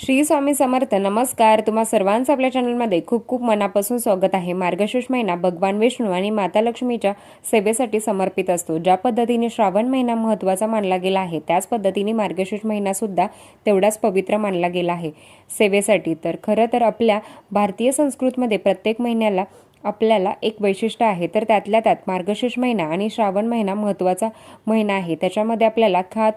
श्री स्वामी समर्थ नमस्कार. तुम्हा सर्वांचं आपल्या चॅनलमध्ये खूप खूप मनापासून स्वागत आहे. मार्गशीर्ष महिना भगवान विष्णू आणि माता लक्ष्मीच्या सेवेसाठी समर्पित असतो. ज्या पद्धतीने श्रावण महिना महत्त्वाचा मानला गेला आहे त्याच पद्धतीने मार्गशीर्ष महिना सुद्धा तेवढाच पवित्र मानला गेला आहे सेवेसाठी. तर खरं तर आपल्या भारतीय संस्कृतीमध्ये प्रत्येक महिन्याला आपल्याला एक वैशिष्ट्य आहे. तर त्यातल्या त्यात मार्गशीर्ष महिना आणि श्रावण महिना महत्त्वाचा महिना आहे. त्याच्यामध्ये आपल्याला खात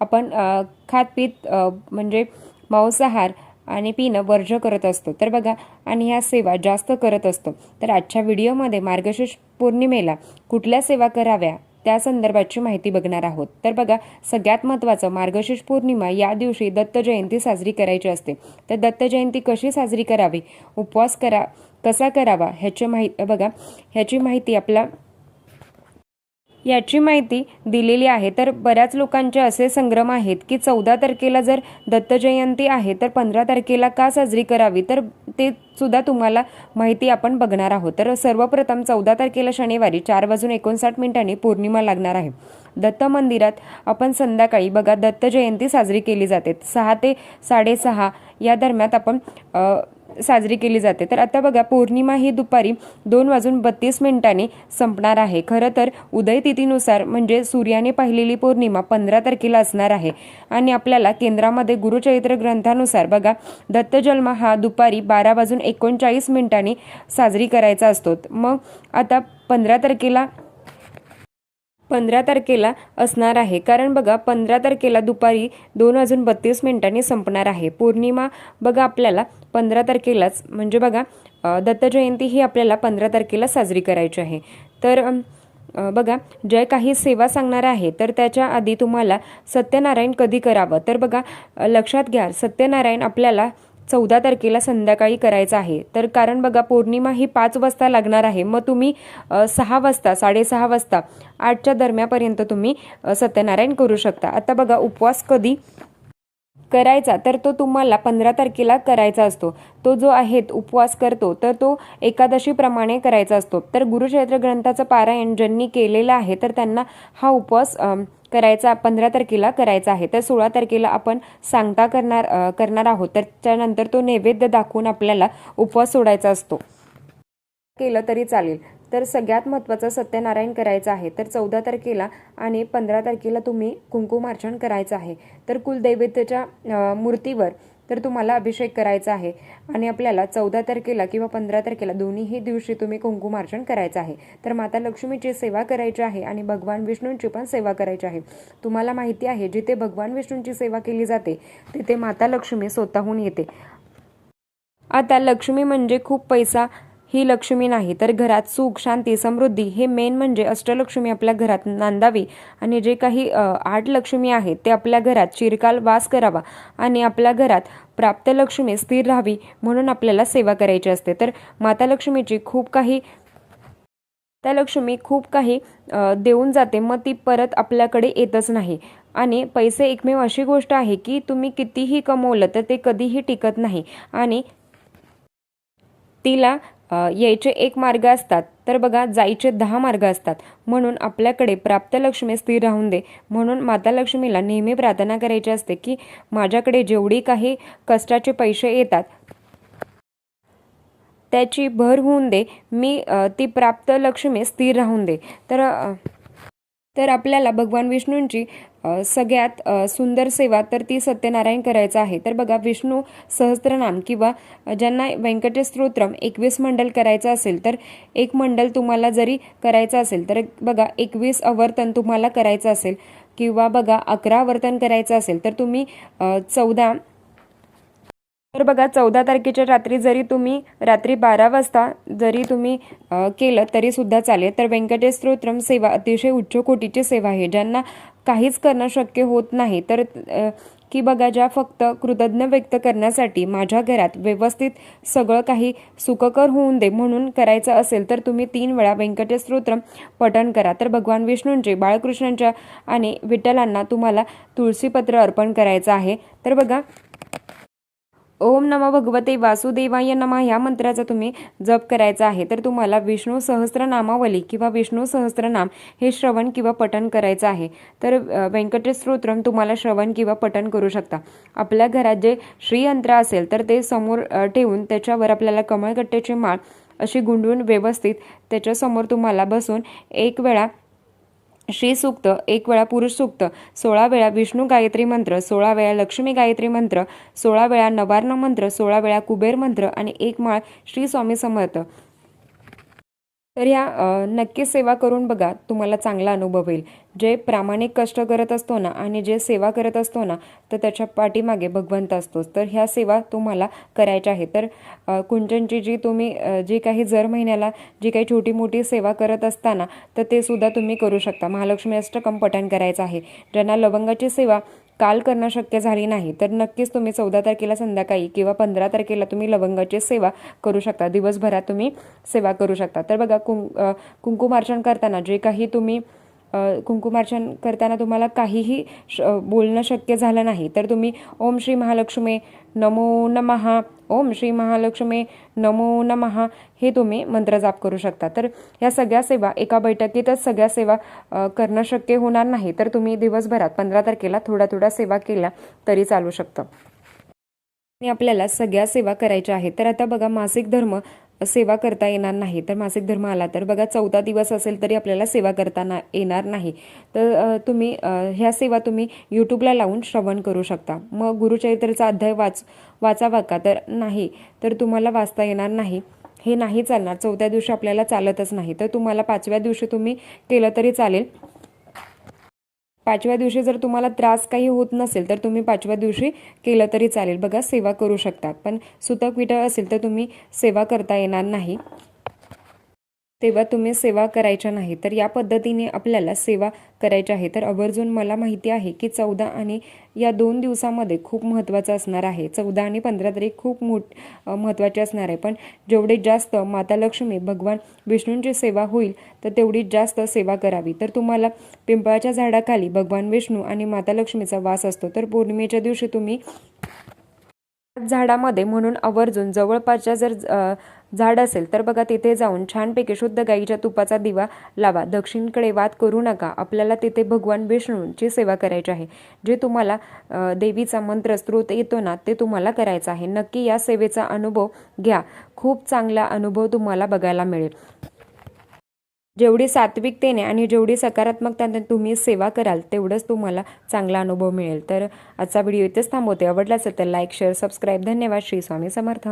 आपण खातपीत खात पीत म्हणजे मांसाहार आणि पिणं वर्ज करत असतो. तर बघा आणि ह्या सेवा जास्त करत असतो. तर आजच्या व्हिडिओमध्ये मार्गशीर्ष पौर्णिमेला कुठल्या सेवा कराव्या त्या संदर्भाची माहिती बघणार आहोत. तर बघा सगळ्यात महत्त्वाचं मार्गशीर्ष पौर्णिमा या दिवशी दत्त जयंती साजरी करायची असते. तर दत्त जयंती कशी साजरी करावी उपवास करा कसा करावा ह्याची माहिती बघा ह्याची माहिती आपला याची माहिती दिलेली आहे. तर बऱ्याच लोकांचे असे संग्रम आहेत की चौदा तारखेला जर दत्तजयंती आहे तर पंधरा तारखेला का साजरी करावी? तर ते सुद्धा तुम्हाला माहिती आपण बघणार आहोत. तर सर्वप्रथम चौदा तारखेला शनिवारी चार वाजून एकोणसाठ मिनिटांनी पौर्णिमा लागणार आहे. दत्त मंदिरात आपण संध्याकाळी बघा दत्त जयंती साजरी केली जाते. सहा ते साडेसहा या दरम्यान आपण साजरी केली जाते. तर आता बघा पौर्णिमा ही दुपारी दोन वाजून बत्तीस मिनिटांनी संपणार आहे. खरं तर उदय तिथीनुसार म्हणजे सूर्याने पाहिलेली पौर्णिमा पंधरा तारखेला असणार आहे. आणि आपल्याला केंद्रामध्ये गुरुचरित्र ग्रंथानुसार बघा दत्तजन्म हा दुपारी बारा वाजून एकोणचाळीस मिनिटांनी साजरी करायचा असतो. मग आता पंधरा तारखेला पंधरा तारखेला असणार आहे. कारण बघा पंधरा तारखेला दुपारी दोन वाजून बत्तीस मिनिटांनी संपणार आहे. पौर्णिमा बघा आपल्याला पंधरा तारखेलाच म्हणजे बघा दत्तजयंती दत्त जयंती ही आपल्याला पंधरा तारखेला साजरी करायची आहे. तर बघा जे काही सेवा सांगणार आहे तर त्याच्या आधी तुम्हाला सत्यनारायण कधी करावं? तर बघा लक्षात घ्या सत्यनारायण आपल्याला चौदा तारखेला संध्याकाळी करायचं आहे. तर कारण बघा पौर्णिमा ही पाच वाजता लागणार आहे. मग तुम्ही सहा वाजता साडेसहा वाजता आठच्या दरम्यापर्यंत तुम्ही सत्यनारायण करू शकता. आता बघा उपवास कधी करायचा तर तो तुम्हाला पंधरा तारखेला करायचा असतो. तो जो आहे उपवास करतो तर तो एकादशीप्रमाणे करायचा असतो. तर गुरुचरित्र ग्रंथाचं पारायण ज्यांनी केलेलं आहे तर त्यांना हा उपवास करायचा पंधरा तारखेला करायचा आहे. तर सोळा तारखेला आपण सांगता करणार करणार आहोत. तर त्यानंतर तो नैवेद्य दाखवून आपल्याला उपवास सोडायचा असतो. केलं तरी चालेल. तर सगळ्यात महत्त्वाचं सत्यनारायण करायचं आहे. तर चौदा तारखेला आणि पंधरा तारखेला तुम्ही कुंकुमार्चन करायचं आहे. तर कुलदैवतेच्या मूर्तीवर तर तुम्हाला अभिषेक करायचा आहे. आणि आपल्याला चौदा तारखेला किंवा पंधरा तारखेला दोन्हीही दिवशी तुम्ही कुंकुमार्चन करायचं आहे. तर माता लक्ष्मीची सेवा करायची आहे आणि भगवान विष्णूंची पण सेवा करायची आहे. तुम्हाला माहिती आहे जिथे भगवान विष्णूंची सेवा केली जाते तिथे माता लक्ष्मी स्वतःहून येते. आता लक्ष्मी म्हणजे खूप पैसा ही लक्ष्मी नाही. तर घरात सुख शांती समृद्धी हे मेन म्हणजे अष्टलक्ष्मी आपल्या घरात नांदावी आणि जे काही आठ लक्ष्मी आहेत ते आपल्या घरात चिरकाल वास करावा आणि आपल्या घरात प्राप्त लक्ष्मी स्थिर राहावी म्हणून आपल्याला सेवा करायची असते. तर माता लक्ष्मीची खूप काही त्या लक्ष्मी खूप काही देऊन जाते. मग ती परत आपल्याकडे येतच नाही. आणि पैसे एकमेव अशी गोष्ट आहे की तुम्ही कितीही कमवलं तर ते कधीही टिकत नाही. आणि तिला यायचे एक मार्ग असतात. तर बघा जायचे दहा मार्ग असतात. म्हणून आपल्याकडे प्राप्त लक्ष्मी स्थिर राहून दे. म्हणून माता लक्ष्मीला नेहमी प्रार्थना करायची असते की माझ्याकडे जेवढी काही कष्टाचे पैसे येतात त्याची भर होऊन दे. मी ती प्राप्त लक्ष्मी स्थिर राहून दे. तर तर आपल्याला भगवान विष्णूंची सगळ्यात सुंदर सेवा तर ती सत्यनारायण करायचं आहे. तर बघा विष्णू सहस्त्रनाम किंवा ज्यांना व्यंकटेश स्तोत्रम एकवीस मंडल करायचं असेल तर एक मंडल तुम्हाला जरी करायचं असेल तर बघा एकवीस अवर्तन तुम्हाला करायचं असेल किंवा बघा अकरा आवर्तन करायचं असेल तर तुम्ही चौदा तर बघा चौदा तारखेच्या रात्री जरी तुम्ही रात्री बारा वाजता जरी तुम्ही केलं तरी सुद्धा चालेल. तर व्यंकटेश स्तोत्रम सेवा अतिशय उच्च कोटीची सेवा आहे ज्यांना काहीच करणं शक्य होत नाही. तर की बघा ज्या फक्त कृतज्ञ व्यक्त करण्यासाठी माझ्या घरात व्यवस्थित सगळं काही सुखकर होऊन दे म्हणून करायचं असेल तर तुम्ही तीन वेळा व्यंकटेश स्तोत्रम पठण करा. तर भगवान विष्णूंचे बाळकृष्णांच्या आणि विठ्ठलांना तुम्हाला तुळशीपत्र अर्पण करायचं आहे. तर बघा ओम नमः भगवते वासुदेवाय नमः. ह्या मंत्राचा तुम्ही जप करायचा आहे तर तुम्हाला विष्णू सहस्त्रनामावली किंवा विष्णू सहस्त्रनाम हे श्रवण किंवा पठण करायचं आहे. तर व्यंकटेश स्तोत्रम तुम्हाला श्रवण किंवा पठण करू शकता. आपल्या घरात जे श्रीयंत्र असेल तर ते समोर ठेवून त्याच्यावर आपल्याला कमळकट्ट्याची माळ अशी गुंडून व्यवस्थित त्याच्यासमोर तुम्हाला बसून एक वेळा श्री सूक्त एक वेळा पुरुष सूक्त सोळा वेळा विष्णू गायत्री मंत्र सोळा वेळा लक्ष्मी गायत्री मंत्र सोळा वेळा नवार्ण मंत्र सोळा वेळा कुबेर मंत्र आणि एक माळ श्री स्वामी समर्थ. तर ह्या नक्की नक्कीच सेवा करून बघा तुम्हाला चांगला अनुभव येईल जे प्रामाणिक कष्ट करत असतो ना आणि जे सेवा करत असतो ना तर त्याच्या पाठीमागे भगवंत असतोच. तर ह्या सेवा तुम्हाला करायच्या आहे तर कुंचनची जी तुम्ही जी काही जर महिन्याला जी काही छोटी मोठी सेवा करत असताना तर ते सुद्धा तुम्ही करू शकता. महालक्ष्मी अष्टकम पठण करायचं आहे. ज्यांना लवंगाची सेवा काल करणं शक्य झाली नाही. तर नक्कीच तुम्ही चौदा तारखेला संध्याकाळी किंवा पंधरा तारखेला तुम्ही लवंगाची सेवा करू शकता. दिवसभरात तुम्ही सेवा करू शकता. तर बघा कुं अ, कुंकुमार्चन करताना जे काही तुम्ही कुंकुमार्चन करताना तुम्हाला काहीही श बोलणं शक्य झालं नाही तर तुम्ही ओम श्री महालक्ष्मी नमो नमहा ओम श्री महालक्ष्मी नमो नमहा हे तुम्ही मंत्र जाप करू शकता. तर ह्या सगळ्या सेवा एका बैठकीतच सगळ्या सेवा करणं शक्य होणार नाही तर तुम्ही दिवसभरात पंधरा तारखेला थोड्या थोड्या सेवा केल्या तरी चालू शकतं. आणि आपल्याला सगळ्या सेवा करायच्या आहेत. तर आता बघा मासिक धर्म सेवा करता येणार नाही. तर मासिक धर्म आला तर बघा चौदा दिवस असेल तरी आपल्याला सेवा करताना येणार नाही. तर तुम्ही ह्या सेवा तुम्ही यूट्यूबला लावून श्रवण करू शकता. मग गुरुचरित्राचा अध्याय वाच वाचावा का? तर नाही. तर तुम्हाला वाचता येणार नाही. हे नाही चालणार. चौथ्या दिवशी आपल्याला चालतच नाही. तर तुम्हाला पाचव्या दिवशी तुम्ही केलं तरी चालेल. पाचव्या दिवशी जर तुम्हाला त्रास काही होत नसेल तर तुम्ही पाचव्या दिवशी केलं तरी चालेल. बघा सेवा करू शकता. पण सुतक विटळ असेल तर तुम्ही सेवा करता येणार नाही. तेव्हा तुम्ही सेवा करायच्या नाही. तर या पद्धतीने आपल्याला सेवा करायची आहे. तर आवर्जून मला माहिती आहे की चौदा आणि या दोन दिवसामध्ये खूप महत्त्वाचं असणार आहे. चौदा आणि पंधरा तारीख खूप मोठ महत्त्वाचे असणार आहे. पण जेवढे जास्त माता लक्ष्मी भगवान विष्णूंची सेवा होईल तर तेवढी जास्त सेवा करावी. तर तुम्हाला पिंपळाच्या झाडाखाली भगवान विष्णू आणि माता लक्ष्मीचा वास असतो. तर पौर्णिमेच्या दिवशी तुम्ही झाडामध्ये म्हणून आवर्जून जवळपासच्या जर झाड असेल तर बघा तिथे जाऊन छानपैकी शुद्ध गाईच्या तुपाचा दिवा लावा. दक्षिणकडे वाद करू नका. आपल्याला तिथे भगवान विष्णूंची सेवा करायची आहे. जे तुम्हाला देवीचा मंत्र स्त्रोत येतो ना ते तुम्हाला करायचं आहे. नक्की या सेवेचा अनुभव घ्या. खूप चांगला अनुभव तुम्हाला बघायला मिळेल. जेवढी सात्विकतेने आणि जेवढी सकारात्मकताने तुम्ही सेवा कराल तेवढंच तुम्हाला चांगला अनुभव मिळेल. तर आजचा व्हिडिओ इथेच थांबवते. आवडला असेल तर लाईक शेअर सबस्क्राईब धन्यवाद. श्री स्वामी समर्थ.